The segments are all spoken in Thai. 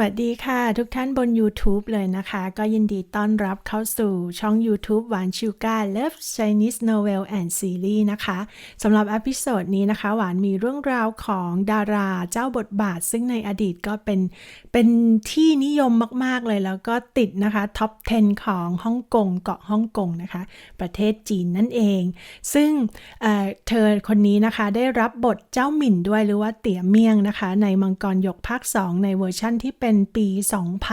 วัสดีค่ะ ทุกท่านบน YouTube เลยนะคะ ก็ยินดีต้อนรับเข้าสู่ช่อง YouTube หวานชูการ Love Chinese Novel and Series นะคะสำหรับอพิโซดนี้นะคะ หวานมีเรื่องราวของดาราเจ้าบทบาท ซึ่งในอดีตก็เป็นเป็นที่นิยมมาก ๆ เลยแล้วก็ติดนะคะท็อป 10 ของฮ่องกงเกาะฮ่องกงนะคะ ประเทศจีนนั่นเอง ซึ่งเเธอคนนี้นะคะได้รับบทเจ้าหมิ่นด้วยหรือว่าเตี๋ยเมี่ยงนะคะ ในมังกรยกภาค 2 ในเวอร์ชั่นที่เป็นปี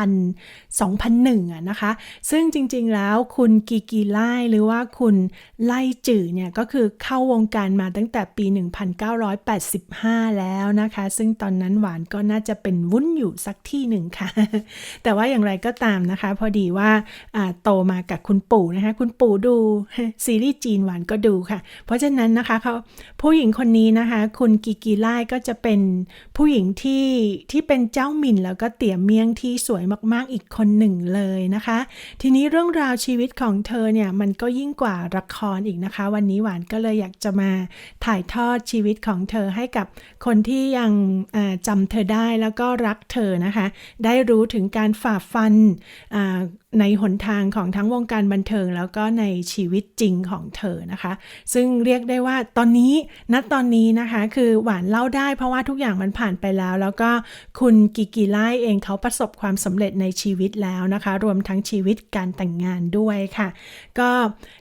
2000 2001อะนะคะ ซึ่งจริงๆแล้วคุณกีกีไล่หรือว่าคุณไล่จื่อเนี่ย ก็คือเข้าวงการมาตั้งแต่ปี 1985 แล้วนะคะ ซึ่งตอนนั้นหวานก็น่าจะเป็นวุ้นอยู่สักที่หนึ่งค่ะ แต่ว่าอย่างไรก็ตามนะคะ พอดีว่าโตมากับคุณปู่นะคะ คุณปู่ดูซีรีส์จีนหวานก็ดูค่ะ เพราะฉะนั้นนะคะเขาผู้หญิงคนนี้นะคะ คุณกีกีไล่ก็จะเป็นผู้หญิงที่ที่เป็นเจ้าหมิ่นแล้วก็เตี่ยเมียงที่สวยมากๆอีกคนหนึ่งเลยนะคะ ทีนี้เรื่องราวชีวิตของเธอเนี่ยมันก็ยิ่งกว่าละครอีกนะคะ วันนี้หวานก็เลยอยากจะมาถ่ายทอดชีวิตของเธอให้กับคนที่ยังอ่าจำเธอได้แล้วก็รักเธอนะคะ ได้รู้ถึงการฝ่าฟันอ ในหนทางของทั้งวงการบันเทิงแล้วก็ในชีวิตจริงของเธอนะคะ ซึ่งเรียกได้ว่าตอนนี้ณตอนนี้นะคะ คือหวานเล่าได้เพราะว่าทุกอย่างมันผ่านไปแล้ว แล้วก็คุณกิกิไลเองเขาประสบความสำเร็จในชีวิตแล้วนะคะ รวมทั้งชีวิตการแต่งงานด้วยค่ะ ก็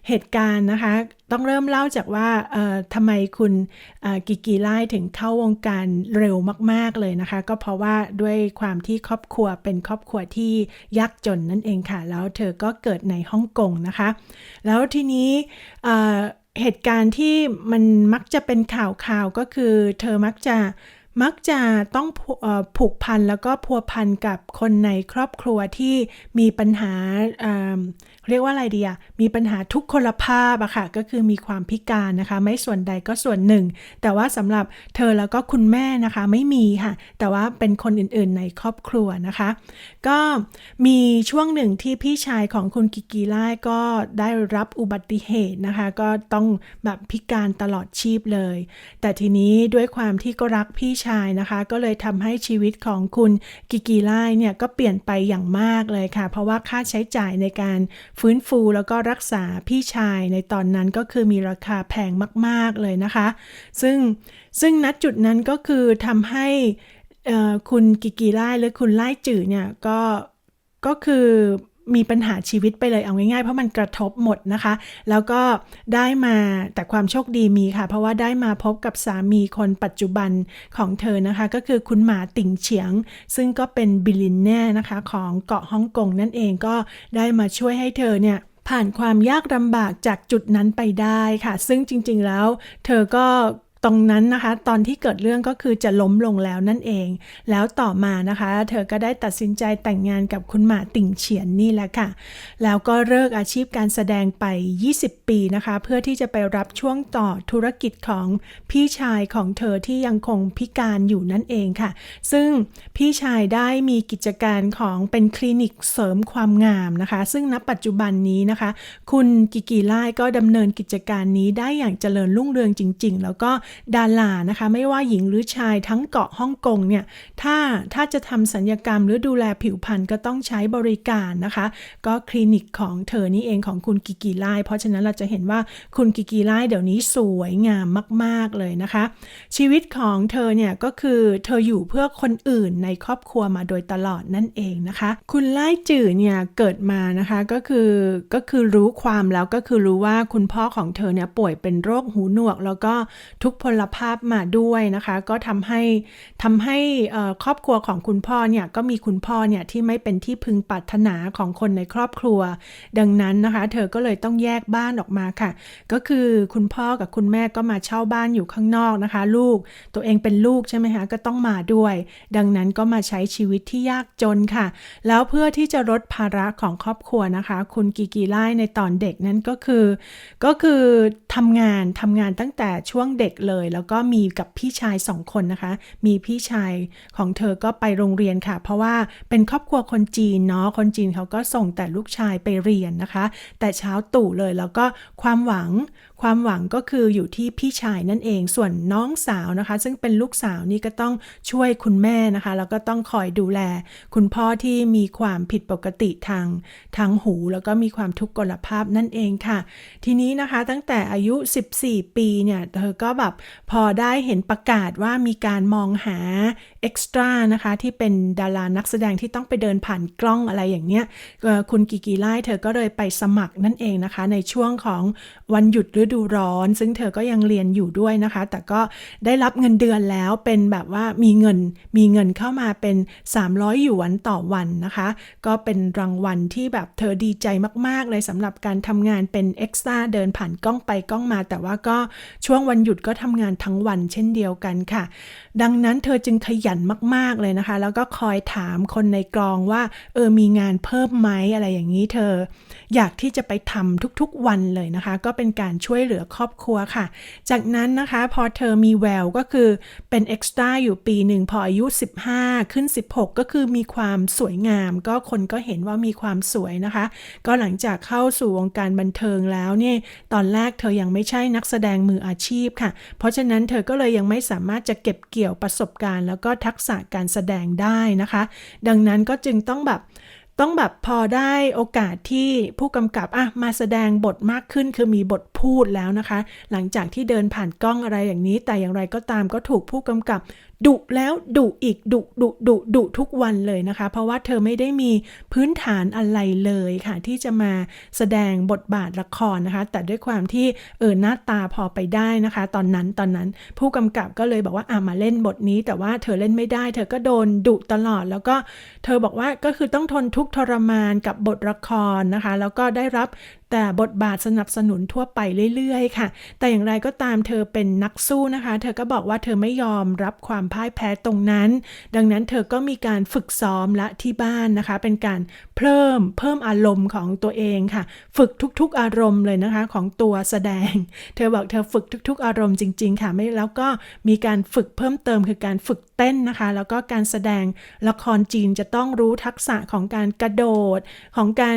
เหตุการณ์นะคะต้องเริ่มเล่าจากว่าทำไมคุณกิกิไลถึงเข้าวงการเร็วมาก ๆเลยนะคะ ก็เพราะว่าด้วยความที่ครอบครัวเป็นครอบครัวที่ยากจนนั่นเองค่ะแล้วเธอก็เกิดในฮ่องกงนะคะ แล้วทีนี้เเหตุการณ์ที่มันมักจะเป็นข่าวข่าวก็คือ เธอมักจะ มักจะต้องผูกพันแล้วก็พัวพันกับคนในครอบครัวที่มีปัญหาเเรียกว่าอะไรดีอะมีปัญหาทุกคนภาพอะค่ะ ก็คือมีความพิการนะคะ ไม่ส่วนใดก็ส่วนหนึ่ง แต่ว่าสำหรับเธอแล้วก็คุณแม่นะคะไม่มีค่ะ แต่ว่าเป็นคนอื่นๆในครอบครัวนะคะ ก็มีช่วงหนึ่งที่พี่ชายของคุณกิกิไล่ก็ได้รับอุบัติเหตุนะคะ ก็ต้องแบบพิการตลอดชีพเลย แต่ทีนี้ด้วยความที่ก็รักพี่ชายนะคะ ก็เลยทำให้ชีวิตของคุณกิกิไล่เนี่ยก็เปลี่ยนไปอย่างมากเลยค่ะ เพราะว่าค่าใช้จ่ายในการฟื้นฟูแล้วก็รักษาพี่ชายในตอนนั้นก็คือมีราคาแพงมากๆเลยนะคะ ซึ่งซึ่งณจุดนั้นก็คือทำให้คุณกิกิไล่หรือคุณไล่จื่อเนี่ยก็ก็คือ มีปัญหาชีวิตไปเลยเอาง่ายๆ เพราะมันกระทบหมดนะคะ แล้วก็ได้มาแต่ความโชคดีมีค่ะ เพราะว่าได้มาพบกับสามีคนปัจจุบันของเธอนะคะ ก็คือคุณหมาติ่งเฉียง ซึ่งก็เป็นบิลลินแน่นะคะของเกาะฮ่องกงนั่นเองก็ได้มาช่วยให้เธอเนี่ยผ่านความยากลำบากจากจุดนั้นไปได้ค่ะ ซึ่งจริงๆแล้ว เธอก็ ตรงนั้นนะคะตอนที่เกิดเรื่องก็คือจะล้มลงแล้วนั่นเอง แล้วต่อมานะคะ เธอก็ได้ตัดสินใจแต่งงานกับคุณหมาติ่งเฉียนนี่แหละค่ะ แล้วก็เลิกอาชีพการแสดงไป 20 ปีนะคะ เพื่อที่จะไปรับช่วงต่อธุรกิจของพี่ชายของเธอที่ยังคงพิการอยู่นั่นเองค่ะ ซึ่งพี่ชายได้มีกิจการของเป็นคลินิกเสริมความงามนะคะ ซึ่งณปัจจุบันนี้นะคะ คุณกิกิไล่ก็ดำเนินกิจการนี้ได้อย่างเจริญรุ่งเรืองจริง ๆ แล้วก็ดารานะคะ ไม่ว่าหญิงหรือชายทั้งเกาะฮ่องกงเนี่ย ถ้าถ้าจะทำสัญญกรรมหรือดูแลผิวพรรณก็ต้องใช้บริการนะคะ ก็คลินิกของเธอนี่เองของคุณกิกิไลเพราะฉะนั้นเราจะเห็นว่าคุณกิกิไลเดี๋ยวนี้สวยงามมาก ๆ เลยนะคะ ชีวิตของเธอเนี่ยก็คือเธออยู่เพื่อคนอื่นในครอบครัวมาโดยตลอดนั่นเองนะคะ คุณไล่จื่อเนี่ยเกิดมานะคะก็คือก็คือรู้ความแล้วก็คือรู้ว่าคุณพ่อของเธอเนี่ยป่วยเป็นโรคหูหนวก แล้วก็ทุกพลภาพมาด้วยนะคะ ก็ทำให้ทำให้ครอบครัวของคุณพ่อเนี่ยก็มีคุณพ่อเนี่ยที่ไม่เป็นที่พึงปรารถนาของคนในครอบครัว ดังนั้นนะคะ เธอก็เลยต้องแยกบ้านออกมาค่ะ ก็คือคุณพ่อกับคุณแม่ก็มาเช่าบ้านอยู่ข้างนอกนะคะ ลูกตัวเองเป็นลูกใช่ไหมคะก็ต้องมาด้วย ดังนั้นก็มาใช้ชีวิตที่ยากจนค่ะ แล้วเพื่อที่จะลดภาระของครอบครัวนะคะ คุณกีกีไล่ในตอนเด็กนั้นก็คือ ก็คือทำงานทำงานตั้งแต่ช่วงเด็กเลยแล้วก็มีกับพี่ชายสองคนนะคะ มีพี่ชายของเธอก็ไปโรงเรียนค่ะ เพราะว่าเป็นครอบครัวคนจีนเนาะคนจีนเขาก็ส่งแต่ลูกชายไปเรียนนะคะ แต่เช้าตู่เลยแล้วก็ความหวัง ความหวังก็คืออยู่ที่พี่ชายนั่นเอง ส่วนน้องสาวนะคะ ซึ่งเป็นลูกสาวนี่ก็ต้องช่วยคุณแม่นะคะ แล้วก็ต้องคอยดูแล คุณพ่อที่มีความผิดปกติทางทางหู แล้วก็มีความทุกข์กลภาพนั่นเองค่ะ ทีนี้นะคะตั้งแต่อายุ 14 ปีเนี่ยเธอก็แบบพอได้เห็นประกาศว่ามีการมองหาเอ็กซ์ตร้านะคะที่เป็นดารานักแสดงที่ต้องไปเดินผ่านกล้องอะไรอย่างเนี้ยคุณกิกิไล่เธอก็เลยไปสมัครนั่นเองนะคะ ในช่วงของวันหยุดฤดูร้อน ซึ่งเธอก็ยังเรียนอยู่ด้วยนะคะ แต่ก็ได้รับเงินเดือนแล้วเป็นแบบว่ามีเงินมีเงินเข้ามาเป็น 300 หยวนต่อวันนะคะ ก็เป็นรางวัลที่แบบเธอดีใจมาก ๆ เลยสำหรับการทำงานเป็นเอ็กซ์ตร้าเดินผ่านกล้องไปกล้องมา แต่ว่าก็ช่วงวันหยุดก็ทำงานทั้งวันเช่นเดียวกันค่ะ ดังนั้นเธอจึงขยันมาก ๆ เลยนะคะ แล้วก็คอยถามคนในกลองว่าเออมีงานเพิ่มไหมอะไรอย่างนี้เธอ อยากที่จะไปทำทุกๆวันเลยนะคะ ก็เป็นการช่วยเหลือครอบครัวค่ะ จากนั้นนะคะพอเธอมีแววก็คือเป็นเอ็กซ์ตร้าอยู่ปีหนึ่งพออายุ 15 ขึ้น 16 ก็คือมีความสวยงาม ก็คนก็เห็นว่ามีความสวยนะคะ ก็หลังจากเข้าสู่วงการบันเทิงแล้วเนี่ยตอนแรกเธอยังไม่ใช่นักแสดงมืออาชีพค่ะ เพราะฉะนั้นเธอก็เลยยังไม่สามารถจะเก็บเกี่ยวประสบการณ์ แล้วก็ทักษะการแสดงได้นะคะ ดังนั้นก็จึงต้องแบบ ต้องแบบพอได้โอกาสที่ผู้กำกับอะมาแสดงบทมากขึ้น คือมีบทพูดแล้วนะคะ หลังจากที่เดินผ่านกล้องอะไรอย่างนี้ แต่อย่างไรก็ตามก็ถูกผู้กำกับ ดุแล้วดุอีกดุดุดุดุทุกวันเลยนะคะ เพราะว่าเธอไม่ได้มีพื้นฐานอะไรเลยค่ะ ที่จะมาแสดงบทบาทละครนะคะ แต่ด้วยความที่เออหน้าตาพอไปได้นะคะ ตอนนั้นตอนนั้นผู้กำกับก็เลยบอกว่าอะมาเล่นบทนี้ แต่ว่าเธอเล่นไม่ได้ เธอก็โดนดุตลอด แล้วก็เธอบอกว่าก็คือต้องทนทุกข์ทรมานกับบทละครนะคะ แล้วก็ได้รับ แต่บทบาทสนับสนุนทั่วไปเรื่อยๆ ค่ะ แต่อย่างไรก็ตามเธอเป็นนักสู้นะคะ เธอก็บอกว่าเธอไม่ยอมรับความพ่ายแพ้ตรงนั้น ดังนั้นเธอก็มีการฝึกซ้อมละที่บ้านนะคะ เป็นการเพิ่มเพิ่มอารมณ์ของตัวเองค่ะ ฝึกทุกๆอารมณ์เลยนะคะของตัวแสดง เธอบอกเธอฝึกทุก ๆ อารมณ์จริง ๆ ค่ะ ไม่แล้วก็มีการฝึกเพิ่มเติมคือการฝึกเต้นนะคะ แล้วก็การแสดงละครจีนจะต้องรู้ทักษะของการกระโดด ของการ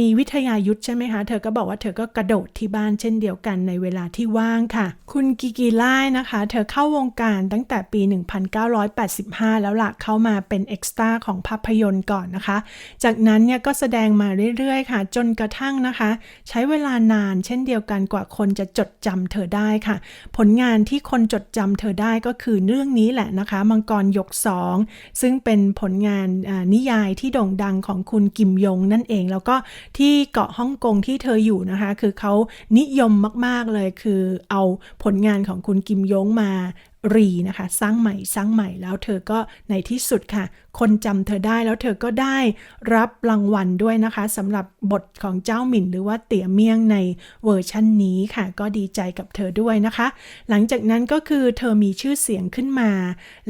มีวิทยายุทธใช่ไหมคะเธอก็บอกว่าเธอก็กระโดดที่บ้านเช่นเดียวกันในเวลาที่ว่างค่ะ คุณกิกิไล่นะคะ เธอเข้าวงการตั้งแต่ปี 1985 แล้วล่ะเข้ามาเป็นเอ็กซ์ตร้าของภาพยนตร์ก่อนนะคะ จากนั้นเนี่ยก็แสดงมาเรื่อยๆ ค่ะ จนกระทั่งนะคะ ใช้เวลานานเช่นเดียวกันกว่าคนจะจดจำเธอได้ค่ะ ผลงานที่คนจดจำเธอได้ก็คือเรื่องนี้แหละนะคะ มังกรยกสองซึ่งเป็นผลงานนิยายที่โด่งดังของคุณกิมยงนั่นเอง แล้วก็ที่เกาะฮ่องกงที่เธออยู่นะคะ คือเขานิยมมาก ๆ เลยคือเอาผลงานของคุณกิมยงมารีนะคะ สร้างใหม่สร้างใหม่แล้วเธอก็ในที่สุดค่ะคนจำเธอได้แล้วเธอก็ได้รับรางวัลด้วยนะคะสำหรับบทของเจ้าหมิ่นหรือว่าเตี๋ยเมี่ยงในเวอร์ชันนี้ค่ะ ก็ดีใจกับเธอด้วยนะคะ หลังจากนั้นก็คือเธอมีชื่อเสียงขึ้นมา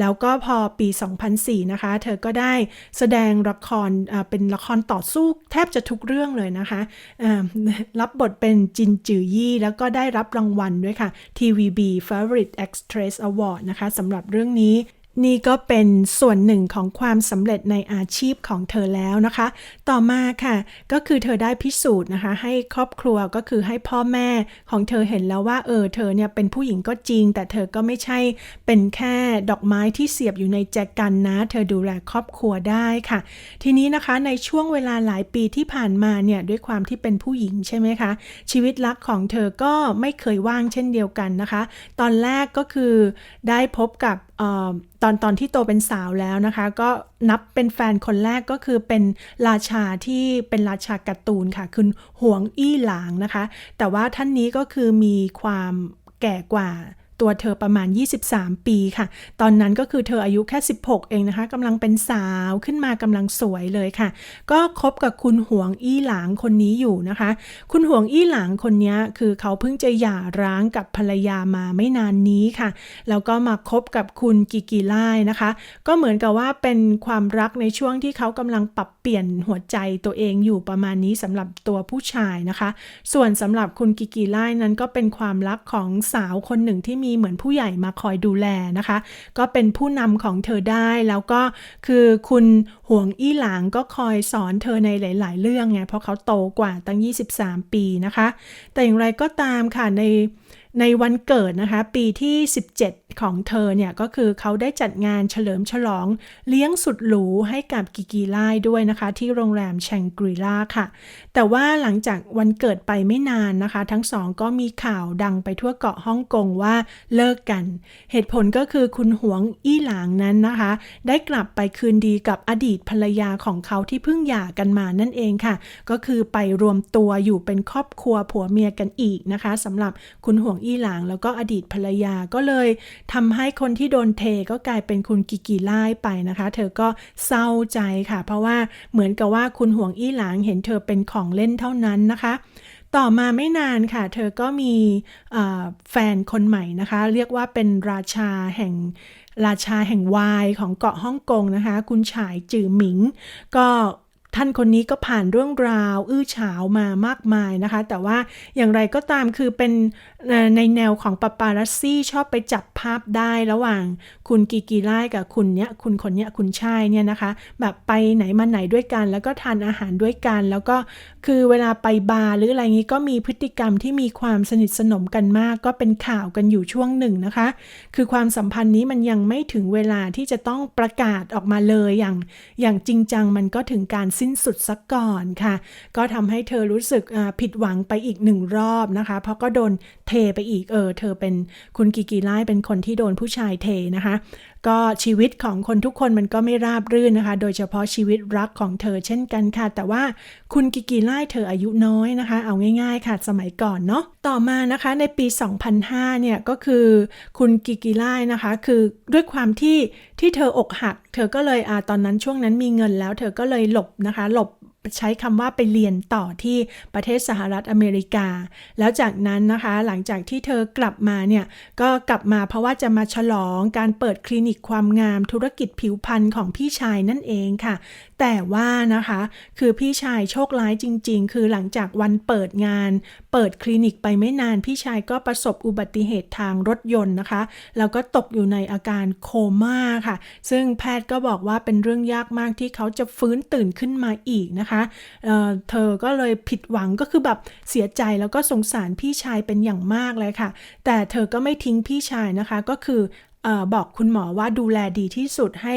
แล้วก็พอปี 2004 นะคะ เธอก็ได้แสดงละครเป็นละครต่อสู้แทบจะทุกเรื่องเลยนะคะรับบทเป็นจินจือยี่แล้วก็ได้รับรางวัลด้วยค่ะ TVB Favorite Actress Award นะคะสำหรับเรื่องนี้ นี่ก็เป็นส่วนหนึ่งของความสำเร็จในอาชีพของเธอแล้วนะคะ ต่อมาค่ะ ก็คือเธอได้พิสูจน์นะคะ ให้ครอบครัวก็คือให้พ่อแม่ของเธอเห็นแล้วว่าเออเธอเนี่ยเป็นผู้หญิงก็จริง แต่เธอก็ไม่ใช่เป็นแค่ดอกไม้ที่เสียบอยู่ในแจกันนะ เธอดูแลครอบครัวได้ค่ะ ทีนี้นะคะในช่วงเวลาหลายปีที่ผ่านมาเนี่ยด้วยความที่เป็นผู้หญิงใช่ไหมคะ ชีวิตรักของเธอก็ไม่เคยว่างเช่นเดียวกันนะคะ ตอนแรกก็คือได้พบกับ ตอนตอนที่โตเป็นสาวแล้วนะคะ ก็นับเป็นแฟนคนแรกก็คือเป็นราชาที่เป็นราชาการ์ตูนค่ะ คือหวงอี้หลางนะคะ แต่ว่าท่านนี้ก็คือมีความแก่กว่า ตัวเธอประมาณ 23 ปีค่ะ ตอนนั้นก็คือเธออายุแค่ 16 เองนะคะกำลังเป็นสาวขึ้นมากำลังสวยเลยค่ะ ก็คบกับคุณหวงอี้หลางคนนี้อยู่นะคะ คุณหวงอี้หลางคนนี้คือเขาเพิ่งจะหย่าร้างกับภรรยามาไม่นานนี้ค่ะ แล้วก็มาคบกับคุณกิกิไล่นะคะ ก็เหมือนกับว่าเป็นความรักในช่วงที่เขากำลังปรับเปลี่ยนหัวใจตัวเองอยู่ประมาณนี้สำหรับตัวผู้ชายนะคะ ส่วนสำหรับคุณกิกิไล่นั้นก็เป็นความรักของสาวคนหนึ่งที่มีมีเหมือนผู้ใหญ่มาคอยดูแลนะคะ ก็เป็นผู้นำของเธอได้แล้วก็คือคุณห่วงอี้หลางก็คอยสอนเธอในหลาย ๆ เรื่องไงเพราะเขาโตกว่าตั้ง 23 ปีนะคะ แต่อย่างไรก็ตามค่ะใน ในวันเกิดนะคะ ปีที่ 17 ของเธอเนี่ยก็คือเขาได้จัดงานเฉลิมฉลองเลี้ยงสุดหรูให้กับกิกิไล่ด้วยนะคะ ที่โรงแรมแชงกรีลาค่ะ แต่ว่าหลังจากวันเกิดไปไม่นานนะคะ ทั้งสองก็มีข่าวดังไปทั่วเกาะฮ่องกงว่าเลิกกัน เหตุผลก็คือคุณหวงอี้หลางนั้นนะคะ ได้กลับไปคืนดีกับอดีตภรรยาของเขาที่เพิ่งหย่ากันมานั่นเองค่ะ ก็คือไปรวมตัวอยู่เป็นครอบครัวผัวเมียกันอีกนะคะสำหรับคุณหวงอี้หลางแล้วก็อดีตภรรยาก็เลยทำให้คนที่โดนเทก็กลายเป็นคุณกิกิไล่ไปนะคะ เธอก็เศร้าใจค่ะ เพราะว่าเหมือนกับว่าคุณห่วงอี้หลางเห็นเธอเป็นของเล่นเท่านั้นนะคะ ต่อมาไม่นานค่ะ เธอก็มีแฟนคนใหม่นะคะ เรียกว่าเป็นราชาแห่งราชาแห่งวายของเกาะฮ่องกงนะคะ คุณฉายจือหมิง ก็ ท่านคนนี้ก็ผ่านเรื่องราว อื้อฉาวมามากมายนะคะ แต่ว่าอย่างไรก็ตามคือเป็นในแนวของปาปารัสซี่ชอบไปจับภาพได้ระหว่างคุณกีกีไล่กับคุณเนี้ยคุณคนเนี้ยคุณชายเนี่ยนะคะ แบบไปไหนมาไหนด้วยกัน แล้วก็ทานอาหารด้วยกัน แล้วก็คือเวลาไปบาร์หรืออะไรงี้ก็มีพฤติกรรมที่มีความสนิทสนมกันมาก ก็เป็นข่าวกันอยู่ช่วงหนึ่งนะคะ คือความสัมพันธ์นี้มันยังไม่ถึงเวลาที่จะต้องประกาศออกมาเลยอย่างอย่างจริงจังมันก็ถึงการสิ้นสุดซะก่อนค่ะ ก็ทำให้เธอรู้สึกผิดหวังไปอีกหนึ่งรอบนะคะ เพราะก็โดนเทไปอีกเออ เธอเป็นคุณกิกิไล่เป็นคนที่โดนผู้ชายเทนะคะก็ชีวิตของคนทุกคนมันก็ไม่ราบรื่นนะคะ โดยเฉพาะชีวิตรักของเธอเช่นกันค่ะ แต่ว่าคุณกิกิไล่เธออายุน้อยนะคะ เอาง่าย ๆ ค่ะ สมัยก่อนเนาะ ต่อมานะคะในปี 2005 เนี่ยก็คือคุณกิกิไล่นะคะ คือด้วยความที่ที่เธออกหัก เธอก็เลยอ่าตอนนั้นช่วงนั้นมีเงินแล้ว เธอก็เลยหลบนะคะ หลบ ใช้คำว่าไปเรียนต่อที่ประเทศสหรัฐอเมริกา แล้วจากนั้นนะคะหลังจากที่เธอกลับมาเนี่ย ก็กลับมาเพราะว่าจะมาฉลองการเปิดคลินิกความงามธุรกิจผิวพรรณของพี่ชายนั่นเองค่ะ แต่ว่านะคะคือพี่ชายโชคร้ายจริง ๆ คือหลังจากวันเปิดงาน เปิดคลินิกไปไม่นานพี่ชายก็ประสบอุบัติเหตุทางรถยนต์นะคะแล้วก็ตกอยู่ในอาการโคม่าค่ะ ซึ่งแพทย์ก็บอกว่าเป็นเรื่องยากมากที่เขาจะฟื้นตื่นขึ้นมาอีกนะคะเเธอก็เลยผิดหวังก็คือแบบเสียใจแล้วก็สงสารพี่ชายเป็นอย่างมากเลยค่ะ แต่เธอก็ไม่ทิ้งพี่ชายนะคะก็คืออบอกคุณหมอว่าดูแลดีที่สุดให้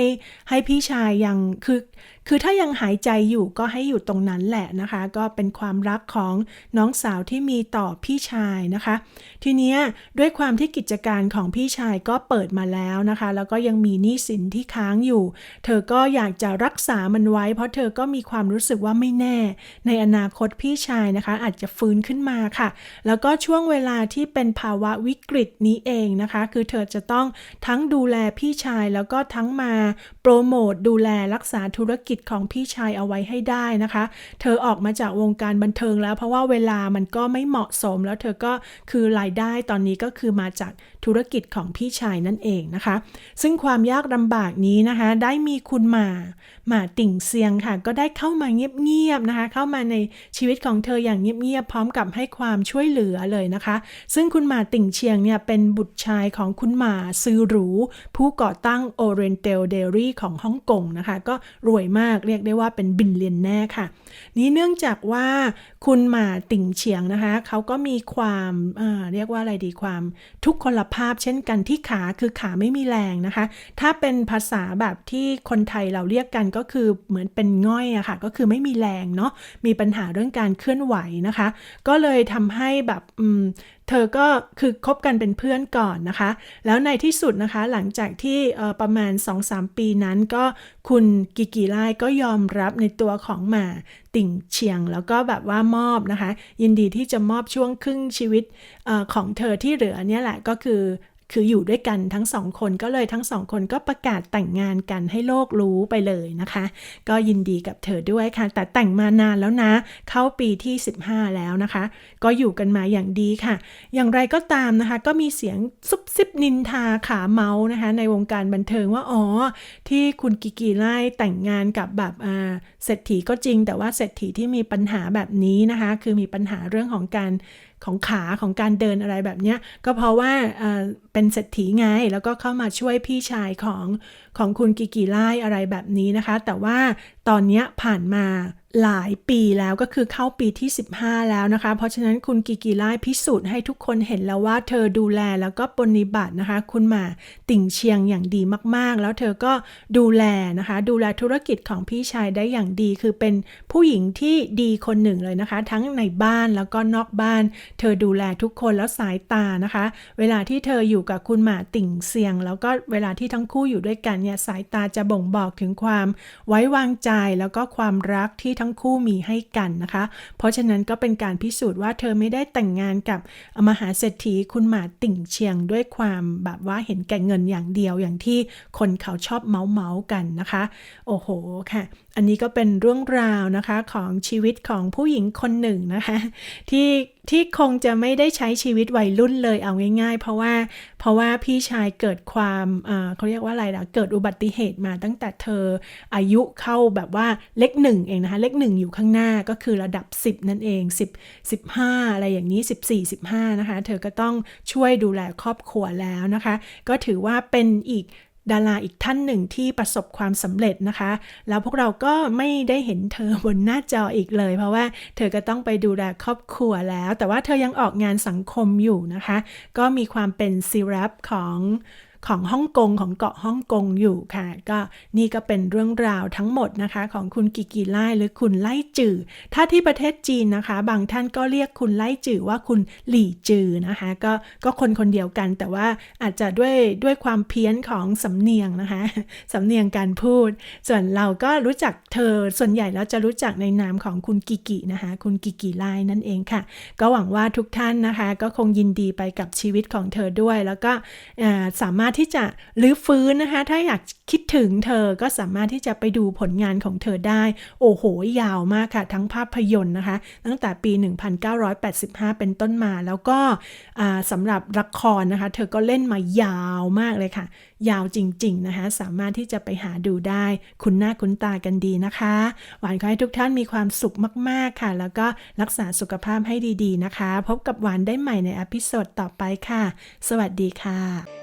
ให้พี่ชายยังคือ คือถ้ายังหายใจอยู่ก็ให้อยู่ตรงนั้นแหละนะคะ ก็เป็นความรักของน้องสาวที่มีต่อพี่ชายนะคะ ทีนี้ด้วยความที่กิจการของพี่ชายก็เปิดมาแล้วนะคะ แล้วก็ยังมีหนี้สินที่ค้างอยู่ เธอก็อยากจะรักษามันไว้ เพราะเธอก็มีความรู้สึกว่าไม่แน่ ในอนาคตพี่ชายนะคะ อาจจะฟื้นขึ้นมาค่ะ แล้วก็ช่วงเวลาที่เป็นภาวะวิกฤตนี้เองนะคะ คือเธอจะต้องทั้งดูแลพี่ชายแล้วก็ทั้งมาโปรโมทดูแลรักษาธุรกิจของพี่ชายเอาไว้ให้ได้นะคะ เธอออกมาจากวงการบันเทิงแล้ว เพราะว่าเวลามันก็ไม่เหมาะสม แล้วเธอก็คือรายได้ตอนนี้ก็คือมาจากธุรกิจของพี่ชายนั่นเองนะคะ ซึ่งความยากลำบากนี้นะคะ ได้มีคุณหมาหมาติ่งเซียงค่ะ ก็ได้เข้ามาเงียบๆนะคะ เข้ามาในชีวิตของเธออย่างเงียบๆพร้อมกับให้ความช่วยเหลือเลยนะคะ ซึ่งคุณหมาติ่งเชียงเนี่ยเป็นบุตรชายของคุณหมาซือหรู ผู้ก่อตั้ง Oriental Dairy ของฮ่องกงนะคะ ก็รวยมากเรียกได้ว่าเป็นบินเลียนแน่ค่ะ นี้เนื่องจากว่าคุณหมาติ่งเฉียงนะคะเขาก็มีความเรียกว่าอะไรดีความทุกคนลภาพเช่นกันที่ขาคือขาไม่มีแรงนะคะ ถ้าเป็นภาษาแบบที่คนไทยเราเรียกกันก็คือเหมือนเป็นง่อยอะค่ะก็คือไม่มีแรงเนาะมีปัญหาเรื่องการเคลื่อนไหวนะคะ ก็เลยทำให้แบบ เธอก็คือคบกันเป็นเพื่อนก่อนนะคะ แล้วในที่สุดนะคะหลังจากที่ประมาณ 2-3 ปีนั้นก็คุณกิกิไลก็ยอมรับในตัวของหมาติ่งเชียง แล้วก็แบบว่ามอบนะคะ ยินดีที่จะมอบช่วงครึ่งชีวิตอของเธอที่เหลือเนี่ยแหละก็คือ คืออยู่ด้วยกันทั้งสองคนก็เลยทั้งสองคนก็ประกาศแต่งงานกันให้โลกรู้ไปเลยนะคะ ก็ยินดีกับเธอด้วยค่ะ แต่แต่งมานานแล้วนะ เข้าปีที่ 15 แล้วนะคะ ก็อยู่กันมาอย่างดีค่ะ อย่างไรก็ตามนะคะ ก็มีเสียงซุบซิบนินทาขาเมาส์นะคะ ในวงการบันเทิงว่าอ๋อที่คุณกิกิไล่แต่งงานกับแบบอ่าเศรษฐีก็จริง แต่ว่าเศรษฐีที่มีปัญหาแบบนี้นะคะ คือมีปัญหาเรื่องของการ ของขาของการเดินอะไรแบบเนี้ยก็เพราะว่าเป็นเศรษฐีไง แล้วก็เข้ามาช่วยพี่ชายของของคุณกิกิไล่อะไรแบบนี้นะคะ แต่ว่าตอนเนี้ยผ่านมา หลายปีแล้วก็คือเข้าปีที่ 15 แล้วนะคะ เพราะฉะนั้นคุณกิกิไล่พิสูจน์ให้ทุกคนเห็นแล้วว่าเธอดูแลแล้วก็ปฏิบัตินะคะ คุณหมาติ่งเชียงอย่างดีมากๆ แล้วเธอก็ดูแลนะคะ ดูแลธุรกิจของพี่ชายได้อย่างดี คือเป็นผู้หญิงที่ดีคนหนึ่งเลยนะคะ ทั้งในบ้านแล้วก็นอกบ้าน เธอดูแลทุกคนแล้วสายตานะคะ เวลาที่เธออยู่กับคุณหมาติ่งเสียง แล้วก็เวลาที่ทั้งคู่อยู่ด้วยกันเนี่ยสายตาจะบ่งบอกถึงความไว้วางใจแล้วก็ความรักที่ทั้งคู่มีให้กันนะคะ เพราะฉะนั้นก็เป็นการพิสูจน์ว่าเธอไม่ได้แต่งงานกับมหาเศรษฐีคุณหมาติ่งเชียงด้วยความแบบว่าเห็นแก่เงินอย่างเดียวอย่างที่คนเขาชอบเมาส์เมาส์กันนะคะ โอ้โหค่ะอันนี้ก็เป็นเรื่องราวนะคะของชีวิตของผู้หญิงคนหนึ่งนะคะที่ที่คงจะไม่ได้ใช้ชีวิตวัยรุ่นเลยเอาง่ายๆ เพราะว่าเพราะว่าพี่ชายเกิดความเขาเรียกว่าอะไรล่ะเกิดอุบัติเหตุมาตั้งแต่เธออายุเข้าแบบว่าเลขหนึ่งเองนะคะเลขหนึ่งอยู่ข้างหน้าก็คือระดับ 10 นั่นเอง 10 15 อะไรอย่างนี้ 14 15 นะคะ เธอก็ต้องช่วยดูแลครอบครัวแล้วนะคะ ก็ถือว่าเป็นอีก ดาราอีกท่านหนึ่งที่ประสบความสำเร็จนะคะ แล้วพวกเราก็ไม่ได้เห็นเธอบนหน้าจออีกเลย เพราะว่าเธอก็ต้องไปดูแลครอบครัวแล้ว แต่ว่าเธอยังออกงานสังคมอยู่นะคะ ก็มีความเป็นซีรับของ ของฮ่องกงของเกาะฮ่องกงอยู่ค่ะ ก็นี่ก็เป็นเรื่องราวทั้งหมดนะคะ ของคุณกิกิไล่หรือคุณไล่จือ ถ้าที่ประเทศจีนนะคะ บางท่านก็เรียกคุณไล่จือว่าคุณหลี่จือนะคะ ก็ก็คนคนเดียวกัน แต่ว่าอาจจะด้วยด้วยความเพี้ยนของสำเนียงนะคะสำเนียงการพูด ส่วนเราก็รู้จักเธอส่วนใหญ่แล้วจะรู้จักในนามของคุณกิกินะคะ คุณกิกิไล่นั่นเองค่ะ ก็หวังว่าทุกท่านนะคะ ก็คงยินดีไปกับชีวิตของเธอด้วย แล้วก็สามารถที่จะรื้อฟื้นนะคะ ถ้าอยากคิดถึงเธอก็สามารถที่จะไปดูผลงานของเธอได้ โอ้โห ยาวมากค่ะ ทั้งภาพยนตร์นะคะ ตั้งแต่ปี 1985 เป็นต้นมา แล้วก็สำหรับละครนะคะ เธอก็เล่นมายาวมากเลยค่ะ ยาวจริง ๆ นะคะ สามารถที่จะไปหาดูได้ คุณหน้าคุณตากันดีนะคะ หวานขอให้ทุกท่านมีความสุขมาก ๆ ค่ะ แล้วก็รักษาสุขภาพให้ดี ๆ นะคะ พบกับหวานได้ใหม่ในอพิโซดต่อไปค่ะ สวัสดีค่ะ